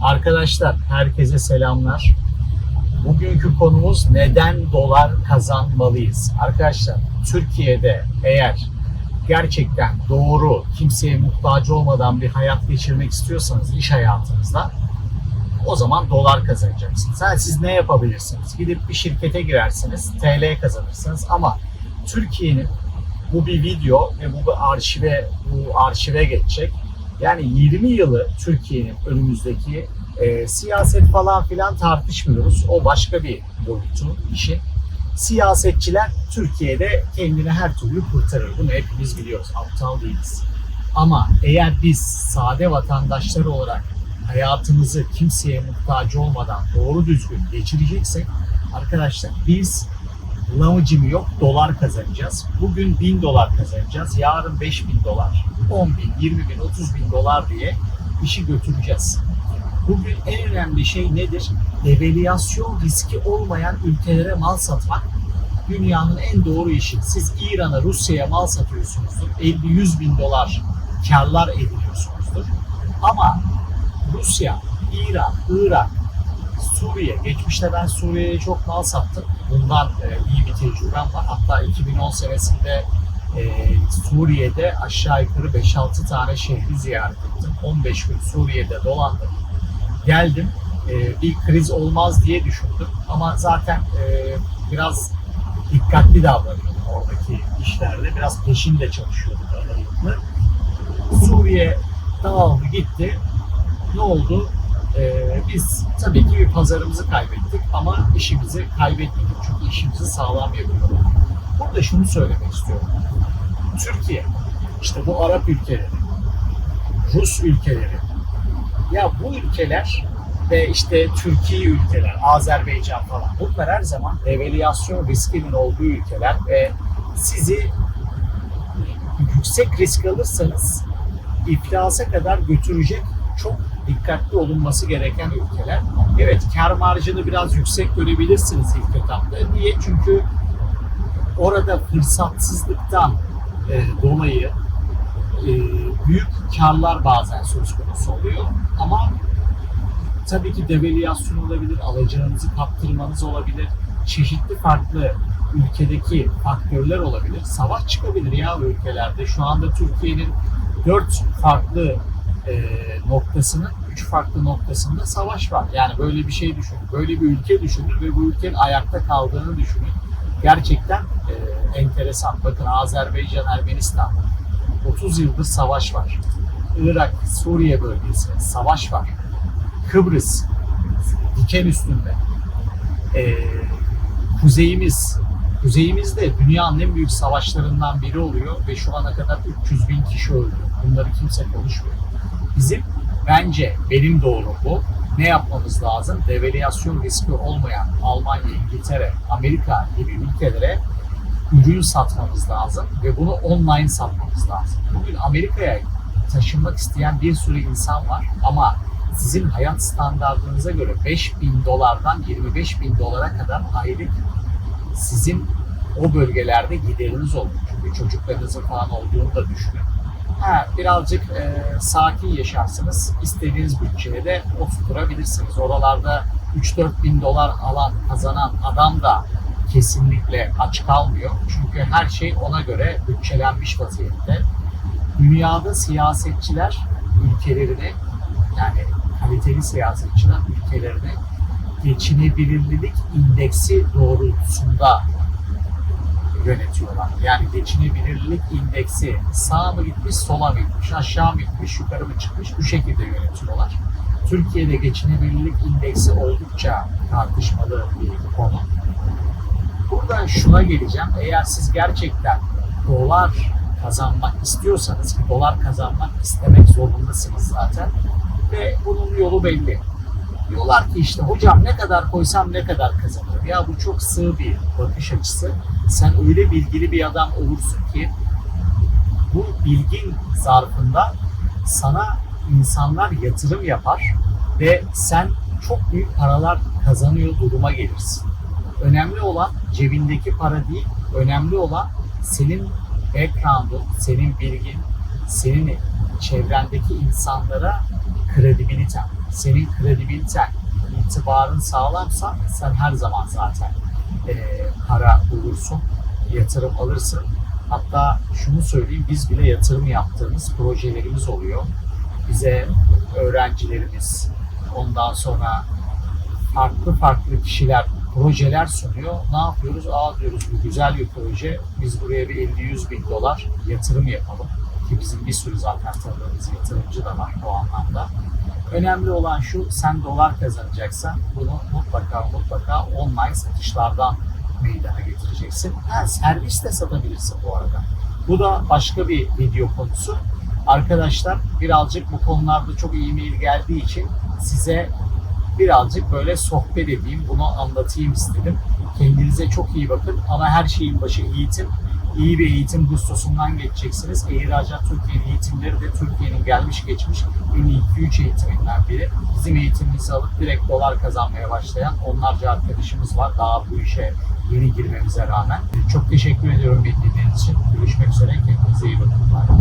Arkadaşlar herkese selamlar. Bugünkü konumuz neden dolar kazanmalıyız? Arkadaşlar Türkiye'de eğer gerçekten doğru kimseye muhtaç olmadan bir hayat geçirmek istiyorsanız iş hayatınızda o zaman dolar kazanacaksınız. Yani siz ne yapabilirsiniz? Gidip bir şirkete girersiniz, TL kazanırsınız ama Türkiye'nin bu bir video ve bu bir arşive bu arşive geçecek. Yani 20 yılı Türkiye'nin önümüzdeki e, siyaset falan filan tartışmıyoruz. O başka bir boyutu işin. Siyasetçiler Türkiye'de kendini her türlü kurtarır. Bunu hepimiz biliyoruz. Aptal değiliz. Ama eğer biz sade vatandaşlar olarak hayatımızı kimseye muhtaç olmadan doğru düzgün geçireceksek arkadaşlar biz lamıcım yok dolar kazanacağız. Bugün 1000 dolar kazanacağız. Yarın 5000 dolar, 10 bin, 20 bin, 30 bin dolar diye işi götüreceğiz. Bugün en önemli şey nedir? Devalüasyon riski olmayan ülkelere mal satmak dünyanın en doğru işi. Siz İran'a, Rusya'ya mal satıyorsunuzdur. 50-100 bin dolar karlar ediliyorsunuzdur. Ama Rusya, İran, Irak, Suriye, geçmişte ben Suriye'ye çok mal sattım. Bundan e, iyi bir tecrübem var. Hatta 2010 senesinde e, Suriye'de aşağı yukarı 5-6 tane şehri ziyaret ettim. 15 gün Suriye'de dolandım. Geldim. E, bir kriz olmaz diye düşündüm. Ama zaten e, biraz dikkatli davranıyordum oradaki işlerde. Biraz peşinde çalışıyordum aralıklı. Suriye dağıldı gitti. Ne oldu? Ee, biz tabii ki bir pazarımızı kaybettik ama işimizi kaybetmedik. Çünkü işimizi sağlam yapıyorduk. Burada şunu söylemek istiyorum. Türkiye, işte bu Arap ülkeleri, Rus ülkeleri, ya bu ülkeler ve işte Türkiye ülkeler, Azerbaycan falan bunlar her zaman devalüasyon riskinin olduğu ülkeler ve sizi yüksek risk alırsanız iflasa kadar götürecek çok dikkatli olunması gereken ülkeler. Evet kar marjını biraz yüksek görebilirsiniz ilk etapta. Niye? Çünkü orada fırsatsızlıktan e, dolayı e, büyük karlar bazen söz konusu oluyor. Ama tabii ki devalüasyon olabilir, alacağınızı kaptırmanız olabilir, çeşitli farklı ülkedeki faktörler olabilir. Savaş çıkabilir ya ülkelerde. Şu anda Türkiye'nin dört farklı e, noktasının, üç farklı noktasında savaş var. Yani böyle bir şey düşünün. Böyle bir ülke düşünün ve bu ülkenin ayakta kaldığını düşünün. Gerçekten e, enteresan. Bakın Azerbaycan, Ermenistan 30 yıldır savaş var. Irak, Suriye bölgesi savaş var. Kıbrıs diken üstünde. E, kuzeyimiz Kuzeyimizde dünyanın en büyük savaşlarından biri oluyor ve şu ana kadar 300 bin kişi öldü. Bunları kimse konuşmuyor. Bizim bence benim doğru bu. Ne yapmamız lazım? Devalüasyon riski olmayan Almanya, İngiltere, Amerika gibi ülkelere ürün satmamız lazım ve bunu online satmamız lazım. Bugün Amerika'ya taşınmak isteyen bir sürü insan var ama sizin hayat standartınıza göre 5 bin dolardan 25 bin dolara kadar aylık sizin o bölgelerde gideriniz olur. Çünkü çocuklarınızın falan olduğunu da düşünün. Ha, birazcık e, sakin yaşarsınız. İstediğiniz bütçeye de oturtabilirsiniz. Oralarda 3-4 bin dolar alan, kazanan adam da kesinlikle aç kalmıyor. Çünkü her şey ona göre bütçelenmiş vaziyette. Dünyada siyasetçiler ülkelerini yani kaliteli siyasetçiler ülkelerini geçinebilirlik indeksi doğrultusunda yönetiyorlar. Yani geçinebilirlik indeksi sağa mı gitmiş, sola mı gitmiş, aşağı mı gitmiş, yukarı mı çıkmış bu şekilde yönetiyorlar. Türkiye'de geçinebilirlik indeksi oldukça tartışmalı bir konu. Buradan şuna geleceğim. Eğer siz gerçekten dolar kazanmak istiyorsanız ki dolar kazanmak istemek zorundasınız zaten ve bunun yolu belli. Diyorlar ki işte hocam ne kadar koysam ne kadar kazanırım. Ya bu çok sığ bir bakış açısı. Sen öyle bilgili bir adam olursun ki bu bilgin zarfında sana insanlar yatırım yapar ve sen çok büyük paralar kazanıyor duruma gelirsin. Önemli olan cebindeki para değil, önemli olan senin background'un, senin bilgin, senin çevrendeki insanlara kredibiliten. senin kredibiliten, itibarın sağlamsa sen her zaman zaten e, para bulursun, yatırım alırsın. Hatta şunu söyleyeyim, biz bile yatırım yaptığımız projelerimiz oluyor. Bize öğrencilerimiz, ondan sonra farklı farklı kişiler projeler sunuyor. Ne yapıyoruz? Aa diyoruz bu güzel bir proje. Biz buraya bir 50-100 bin dolar yatırım yapalım. Bizim bir sürü zaten tanıdığımız yatırımcı da var bu anlamda. Önemli olan şu, sen dolar kazanacaksan bunu mutlaka mutlaka online satışlardan meydana getireceksin. Ha, servis de satabilirsin bu arada. Bu da başka bir video konusu. Arkadaşlar birazcık bu konularda çok iyi mail geldiği için size birazcık böyle sohbet edeyim, bunu anlatayım istedim. Kendinize çok iyi bakın ama her şeyin başı eğitim. İyi bir eğitim gustosundan geçeceksiniz. İhracat Türkiye'nin eğitimleri de Türkiye'nin gelmiş geçmiş en iyi 2-3 eğitiminden biri. Bizim eğitimimizi alıp direkt dolar kazanmaya başlayan onlarca arkadaşımız var. Daha bu işe yeni girmemize rağmen. Çok teşekkür ediyorum dinlediğiniz için. Görüşmek üzere. Kendinize iyi bakın.